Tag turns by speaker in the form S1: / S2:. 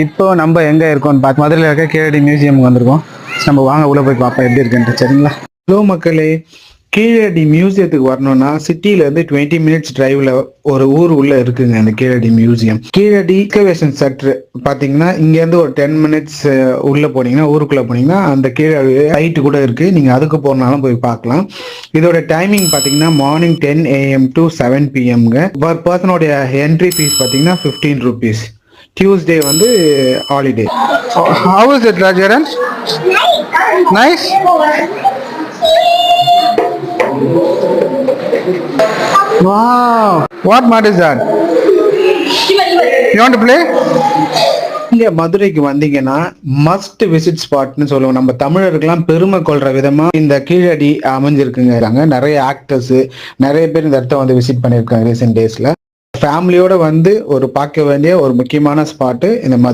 S1: இப்போ நம்ம எங்க இருக்கோம்னு பார்த்து மதுரையில் இருக்க கீழடி மியூசியமுக்கு வந்திருக்கோம். நம்ம வாங்க உள்ள போய் பார்ப்போம் எப்படி இருக்குன்ட்டு சரிங்களா? ஹலோ மக்களே கீழடி மியூசியத்துக்கு வரணும்னா சிட்டில இருந்து டுவெண்ட்டி மினிட்ஸ் டிரைவ்ல ஒரு ஊர் உள்ள இருக்குங்க அந்த Keezhadi museum. Keezhadi excavation sector பாத்தீங்கன்னா இங்க இருந்து ஒரு டென் மினிட்ஸ் உள்ள போனீங்கன்னா ஊருக்குள்ள போனீங்கன்னா அந்த கீழடி ஹைட் கூட இருக்கு. நீங்க அதுக்கு போனாலும் போய் பார்க்கலாம் இதோட டைமிங் பாத்தீங்கன்னா morning ten AM to seven பிஎம்ங்க per பர்சனோட என்ட்ரி ஃபீஸ் பாத்தீங்கன்னா ஃபிஃப்டீன் ருபீஸ் டியூஸ்டே வந்து holiday how is it ராஜரன் nice Wow! What mud is that? You want to play? இங்க மதுரைக்கு வந்தீங்கன்னா மஸ்ட் விசிட் ஸ்பாட்னு சொல்லுவோம் நம்ம தமிழருக்கெல்லாம் பெருமை கொள்ற விதமா இந்த கீழடி அமைஞ்சிருக்குங்க அங்க நிறைய ஆக்டர்ஸ் நிறைய பேர் இந்த இடத்த வந்து விசிட் பண்ணியிருக்காங்க ரீசெண்ட் டேஸ்ல ஃபேமிலியோட வந்து ஒரு பார்க்க வேண்டிய ஒரு முக்கியமான ஸ்பாட்டு இந்த மதுரை